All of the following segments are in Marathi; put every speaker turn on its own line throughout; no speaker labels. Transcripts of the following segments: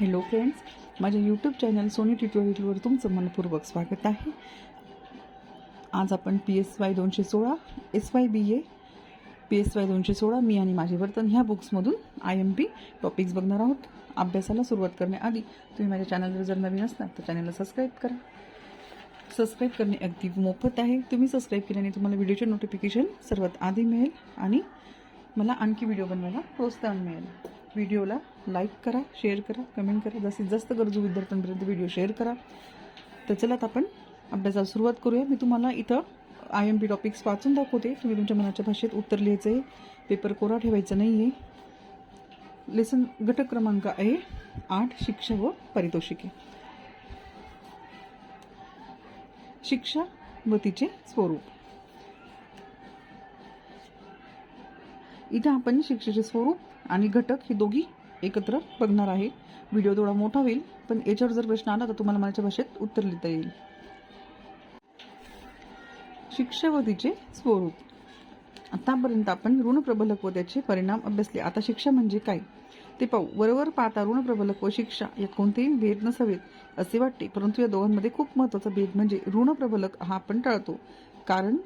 हॅलो फ्रेंड्स माझ्या यूट्यूब चॅनल सोनी ट्युटोरियलवर तुमचं मनपूर्वक स्वागत आहे. आज आपण पी एस वाय दोनशे सोळा S Y B A P S Y दोनशे सोळा मी आणि माझे वर्तन ह्या बुक्समधून आय एम पी टॉपिक्स बघणार आहोत. अभ्यासाला सुरुवात करण्याआधी तुम्ही माझ्या चॅनलवर जर नवीन असणार तर चॅनलला सबस्क्राईब करा. सबस्क्राईब करणे अगदी मोफत आहे. तुम्ही सबस्क्राईब केल्याने तुम्हाला व्हिडिओचे नोटिफिकेशन सर्वात आधी मिळेल आणि मला आणखी व्हिडिओ बनवायला प्रोत्साहन मिळेल. व्हिडिओला लाईक करा शेअर करा कमेंट करा. जास्तीत जास्त गरजू विद्यार्थ्यांपर्यंत व्हिडिओ शेअर करा. तर चला आपण अभ्यासाला सुरुवात करूया. मी तुम्हाला इथं आय एम पी टॉपिक्स वाचून दाखवते. तुम्ही तुमच्या मनाच्या भाषेत उत्तर लिहायचं आहे पेपर कोरा ठेवायचं नाही आहे लेसन घटक क्रमांक आहे आठ शिक्षा व पारितोषिके. शिक्षा व तिचे स्वरूप. इथे आपण शिक्षेचे स्वरूप आणि घटक हे दोघी एकत्र बघणार आहे. व्हिडिओ थोडा मोठा होईल पण याच्यावर जर प्रश्न आला तर तुम्हाला माझ्या भाषेत उत्तर लिहिता येईल. शिक्षावधीचे स्वरूप. आतापर्यंत आपण ऋण प्रबलक व त्याचे परिणाम अभ्यासले. आता शिक्षा म्हणजे काय? ते पाहू. वरवर पाहता ऋण प्रबलक व शिक्षा या कोणतेही भेद नसावेत असे वाटते. परंतु या दोघांमध्ये खूप महत्त्वाचा भेद म्हणजे ऋण प्रबलक हा आपण टाळतो. कारण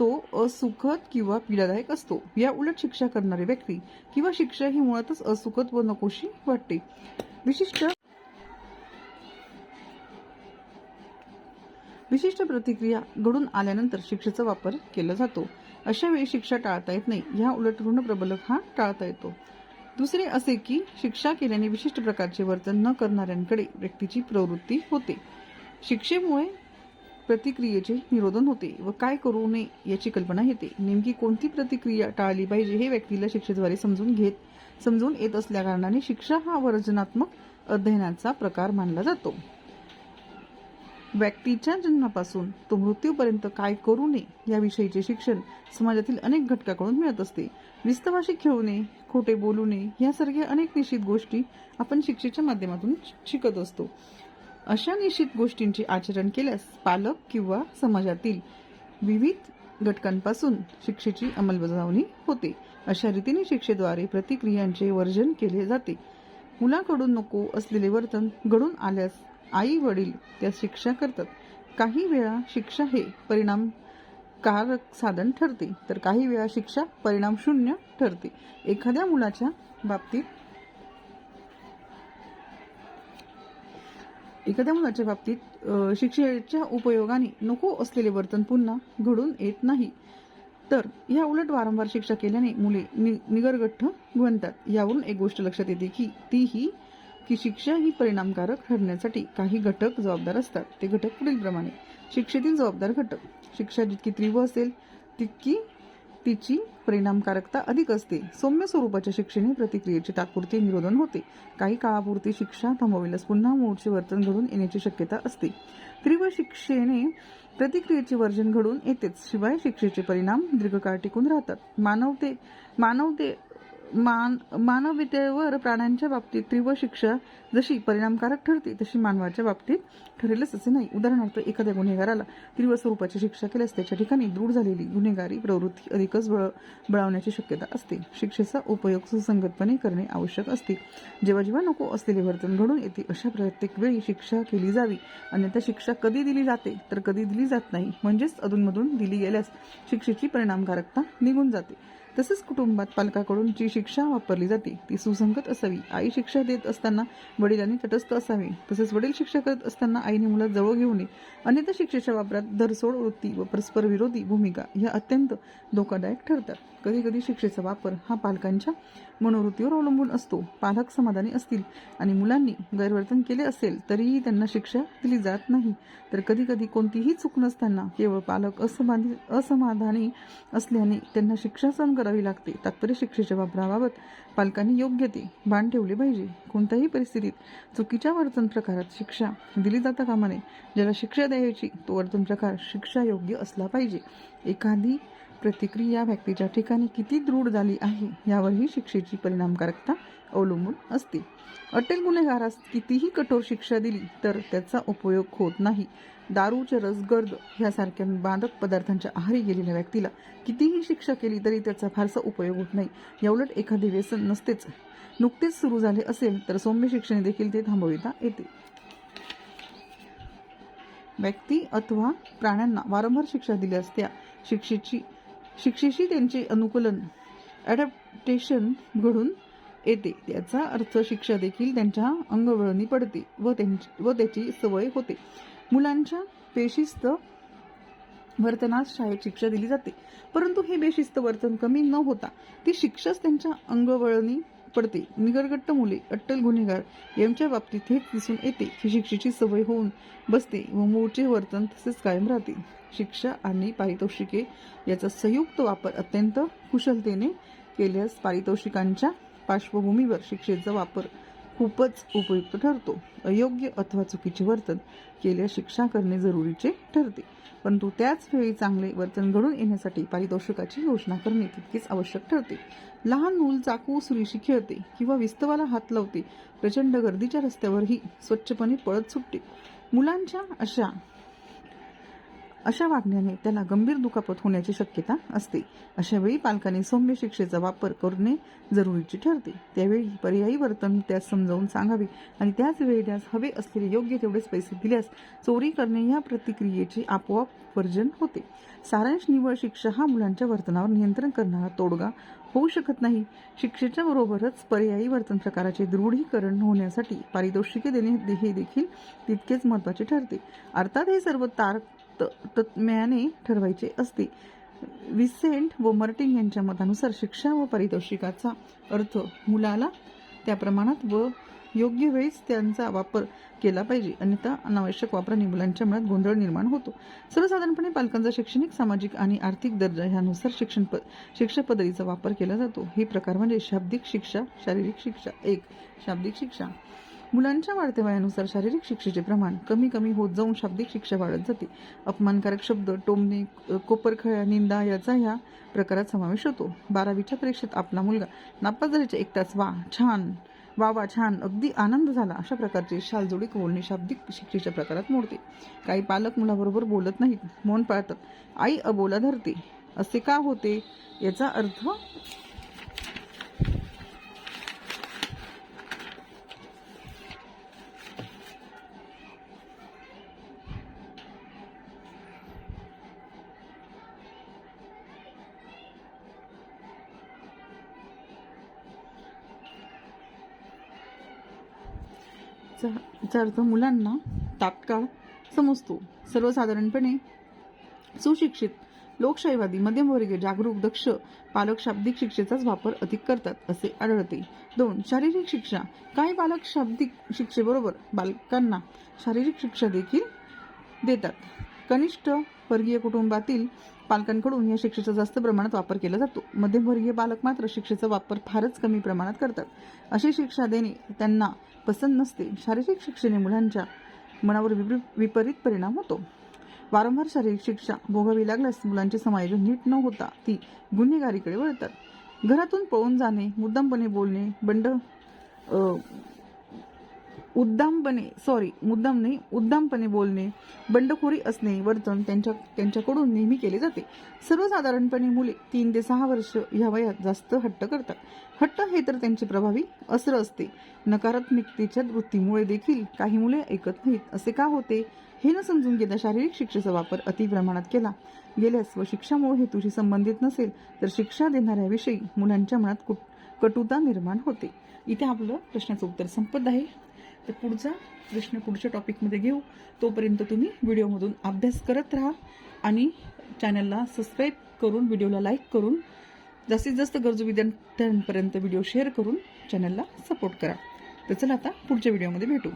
तो असुखद किंवा पीडादायक असतो. या उलट शिक्षा करणारी व्यक्ती किंवा शिक्षा ही मुळातच असुखद व नकोशी वाटते. विशिष्ट विशिष्ट प्रतिक्रिया घडून आल्यानंतर शिक्षेचा वापर केला जातो. अशा वेळी शिक्षा टाळता येत नाही. ह्या उलट ऋण प्रबलक हा टाळता येतो. दुसरे असे की शिक्षा केल्याने विशिष्ट प्रकारचे वर्तन न करणाऱ्यांकडे व्यक्तीची प्रवृत्ती होते. शिक्षेमुळे प्रतिक्रियेचे निरोधन होते व काय करू नये याची कल्पना येते. नेमकी कोणती प्रतिक्रिया टाळली पाहिजे हे व्यक्तीला शिक्षेद्वारे समजून घेत समजून येत असल्या कारणाने शिक्षा हा वर्जनात्मक अध्ययनाचा प्रकार मानला जातो. व्यक्तीच्या जन्मापासून तो मृत्यूपर्यंत काय करू नये याविषयीचे शिक्षण समाजातील अनेक घटकाकडून मिळत असते. विस्तवाशी खेळू नये खोटे बोलू नये यासारख्या अनेक निश्चित गोष्टी आपण शिक्षेच्या माध्यमातून शिकत असतो. अशा निश्चित गोष्टींचे आचरण केल्यास पालक किंवा समाजातील विविध घटकांपासून शिक्षेची अंमलबजावणी होते. अशा रीतीने शिक्षेद्वारे प्रतिक्रियांचे वर्जन केले जाते. मुलाकडून नको असलेले वर्तन घडून आल्यास आई वडील त्या शिक्षा करतात. काही वेळा शिक्षा हे परिणामकारक साधन ठरते तर काही वेळा शिक्षा परिणाम शून्य ठरते. एखाद्या मुलाच्या बाबतीत एखाद्या मुलाच्या बाबतीत शिक्षेच्या उपयोगाने नको असलेले वर्तन पुन्हा घडून येत नाही. तर या उलट वारंवार शिक्षा केल्याने मुले नि निगरगठ्ठ बनतात. यावरून एक गोष्ट लक्षात येते की ती ही की शिक्षा ही परिणामकारक ठरण्यासाठी काही घटक जबाबदार असतात. ते घटक पुढीलप्रमाणे. शिक्षेतील जबाबदार घटक. शिक्षा जितकी तीव्र असेल तितकी तिची परिणामकारकता अधिक असते. सौम्य स्वरूपाच्या शिक्षेने प्रतिक्रियेचे तात्पुरते निरोधन होते. काही काळापुरती शिक्षा थांबविल्यास पुन्हा मूळचे वर्तन घडून येण्याची शक्यता असते. तीव्र शिक्षेने प्रतिक्रियेचे वर्जन घडून येतेच. शिवाय शिक्षेचे परिणाम दीर्घकाळ टिकून राहतात. मानवते मानवते मान मानवितेवर प्राण्यांच्या बाबतीत तीव्र शिक्षा जशी परिणामकारक ठरते तशी मानवाच्या बाबतीत ठरेलच असे नाही. उदाहरणार्थ एखाद्या गुन्हेगाराला तीव्र स्वरूपाची शिक्षा केल्यास त्याच्या ठिकाणी दृढ झालेली गुन्हेगारी प्रवृत्ती अधिकच बळ बळावण्याची शक्यता असते. शिक्षेचा उपयोग सुसंगतपणे करणे आवश्यक असते. जेव्हा जेव्हा नको असलेले वर्तन घडून येते अशा प्रत्येक वेळी शिक्षा केली जावी. अन्यथा शिक्षा कधी दिली जाते तर कधी दिली जात नाही. म्हणजेच अधूनमधून दिली गेल्यास शिक्षेची परिणामकारकता निघून जाते. तसेच कुटुंबात पालकाकडून जी शिक्षा वापरली जाते ती सुसंगत असावी. आई शिक्षा देत असताना वडिलांनी तटस्थ असावे. तसेच वडील शिक्षा करत असताना आईने मुलात जवळ घेऊ नये. अन्यथा शिक्षेच्या वापरात धरसोड वृत्ती व परस्पर विरोधी भूमिका ह्या अत्यंत धोकादायक ठरतात. कधी कधी शिक्षेचा वापर हा पालकांच्या मनोवृत्तीवर अवलंबून असतो. पालक समाधानी असतील आणि मुलांनी गैरवर्तन केले असेल तरीही त्यांना शिक्षा दिली जात नाही. तर कधी कधी कोणतीही चूक नसताना केवळ पालक असमाधी असमाधानी असल्याने त्यांना शिक्षा सहन करावी लागते. तात्पर्य शिक्षेच्या वापराबाबत पालकांनी योग्य ते भान ठेवले पाहिजे. कोणत्याही परिस्थितीत चुकीच्या वर्तन प्रकारात शिक्षा दिली जाता कामा नये. ज्याला शिक्षा द्यायची तो वर्तन प्रकार शिक्षा योग्य असला पाहिजे. एखादी प्रतिक्रिया व्यक्तीच्या ठिकाणी किती दृढ झाली आहे यावरही शिक्षेची परिणामकारकता अवलंबून असते. अटेल गुन्हेगारास कितीही कठोर शिक्षा दिली तर त्याचा उपयोग होत नाही. दारूचे रसगर्द ह्यासारख्या मादक पदार्थांच्या आहारी गेलेल्या व्यक्तीला कितीही शिक्षा केली तरी त्याचा फारसा उपयोग होत नाही. याउलट एखादे व्यसन नसतेच. नुकतेच सुरू झाले असेल तर सौम्य शिक्षण देखील ते थांबविता येते. व्यक्ती अथवा प्राण्यांना वारंवार शिक्षा दिल्यास त्या शिक्षेची शिक्षेशी त्यांचे अनुकूलन ॲडॅप्टेशन घडून येते. याचा अर्थ शिक्षा देखील त्यांच्या अंगवळणी पडते व त्यांची व त्याची सवय होते. मुलांच्या पेशिस्त वर्तनास शाळेत शिक्षा दिली जाते. परंतु हे बेशिस्त वर्तन कमी न होता ती शिक्षाच त्यांच्या अंगवळणी पडते. निगरगट्ट मुले अट्टल गुन्हेगार यांच्या बाबतीत हेच दिसून येते. की शिक्षेची सवय होऊन बसते व मूळचे वर्तन तसेच कायम राहते. शिक्षा आणि पारितोषिके याचा संयुक्त वापर अत्यंत कुशलतेने केल्यास पारितोषिकांच्या पार्श्वभूमीवर शिक्षेचा वापर खूपच उपयुक्त ठरतो. अयोग्य अथवा चुकीचे वर्तन केल्या शिक्षा करणे जरुरीचे ठरते. परंतु त्याच वेळी चांगले वर्तन घडून येण्यासाठी पारितोषिकाची योजना करणे तितकेच आवश्यक ठरते. लहान मूल चाकू सुरीशी खेळते किंवा विस्तवाला हात लावते प्रचंड गर्दीच्या रस्त्यावरही स्वच्छपणे पळत सुटते. मुलांच्या अशा अशा वागण्याने त्याला गंभीर दुखापत होण्याची शक्यता असते. अशा वेळी पालकांनी सौम्य शिक्षेचा वापर करणे जरुरीचे ठरते. त्यावेळी पर्यायी वर्तन त्यास समजावून सांगावे आणि त्याच वेळी त्यास हवे असलेले योग्य तेवढेच पैसे दिल्यास चोरी करणे या प्रतिक्रियेचे आपोआप वर्जन होते. सारांश निव्वळ शिक्षा हा मुलांच्या वर्तनावर नियंत्रण करणारा तोडगा होऊ शकत नाही. शिक्षेच्या बरोबरच पर्यायी वर्तन प्रकाराचे दृढीकरण होण्यासाठी पारितोषिके देणे हे देखील तितकेच महत्त्वाचे ठरते. अर्थात हे सर्व तार त तत्म्याने ठरवायचे असते. विसेंट व मर्टिन यांच्या मतानुसार शिक्षा व पारितोषिकाचा अर्थ मुलाला त्या प्रमाणात व योग्य वेळीच त्यांचा वापर केला पाहिजे. अन्यथा अनावश्यक वापराने मुलांच्या मनात गोंधळ निर्माण होतो. सर्वसाधारणपणे पालकांचा शैक्षणिक सामाजिक आणि आर्थिक दर्जा ह्यानुसार शिक्षण प शिक्षा पद्धतीचा वापर केला जातो. हे प्रकार म्हणजे शाब्दिक शिक्षा शारीरिक शिक्षा. एक शाब्दिक शिक्षा. मुलांच्या वाढत्या वयानुसार शारीरिक शिक्षेचे प्रमाण कमी कमी होत जाऊन शाब्दिक शिक्षा वाढत जाते. अपमानकारक शब्द टोमणे कोपरखळ्या निंदा याचा ह्या प्रकारात समावेश होतो. बारावीच्या परीक्षेत आपला मुलगा नापास एक तास वा छान वा वा छान अगदी आनंद झाला अशा प्रकारचे शालजोडी बोलणे शाब्दिक शिक्षेच्या प्रकारात मोडते. काही पालक मुलाबरोबर बोलत नाहीत मौन पाळतात. आई अबोला धरते. असे का होते? याचा अर्थ याचा अर्थ मुलांना तात्काळ समजतो. सर्वसाधारणपणे सुशिक्षित लोकशाहीवादी मध्यमवर्गीय जागरूक दक्ष पालक शाब्दिक शिक्षेचाच वापर अधिक करतात असे आढळते. दोन शारीरिक शिक्षा. काही पालक शाब्दिक शिक्षेबरोबर बालकांना शारीरिक शिक्षा देखील देतात. कनिष्ठ वर्गीय कुटुंबातील पालकांकडून या शिक्षेचा जास्त प्रमाणात वापर केला जातो. मध्यमवर्गीय पालक मात्र शिक्षेचा वापर फारच कमी प्रमाणात करतात. अशी शिक्षा देणे त्यांना पसंत नसते. शारीरिक शिक्षेने मुलांच्या मनावर विपरी- विपरीत परिणाम होतो. वारंवार शारीरिक शिक्षा भोगावी लागल्यास मुलांचे समायोजन नीट न होता ती गुन्हेगारीकडे वळतात. घरातून पळून जाणे मुद्दामपणे बोलणे बंड उद्दामपणे सॉरी मुद्दाम नाही उद्दामपणे बोलणे बंडखोरी असणे वर्तन त्यांच्या त्यांच्याकडून नेहमी केले जाते. सर्वसाधारणपणे मुले तीन ते सहा वर्ष ह्या वयात जास्त हट्ट करतात. हट्ट हे तर त्यांचे प्रभावी असर असते. नकारात्मकतेच्या वृत्तीमुळे देखील काही मुले ऐकत नाहीत. असे का होते? हे न समजून घेता शारीरिक शिक्षेचा वापर अति प्रमाणात केला. गेल्यास व शिक्षामुळे हेतूशी संबंधित नसेल तर शिक्षा देणाऱ्याविषयी मुलांच्या मनात कुट कटुता निर्माण होते. इथे आपलं प्रश्नाचं उत्तर संपत आहे. तर पुढचा प्रश्न पुढच्या टॉपिकमध्ये घेऊ. तोपर्यंत तुम्ही व्हिडिओमधून अभ्यास करत राहा आणि चॅनलला सबस्क्राईब करून व्हिडिओला लाईक करून जास्तीत जास्त गरजू विद्यार्थ्यांपर्यंत व्हिडिओ शेअर करून चॅनलला सपोर्ट करा. तर चला आता पुढच्या व्हिडिओमध्ये भेटू.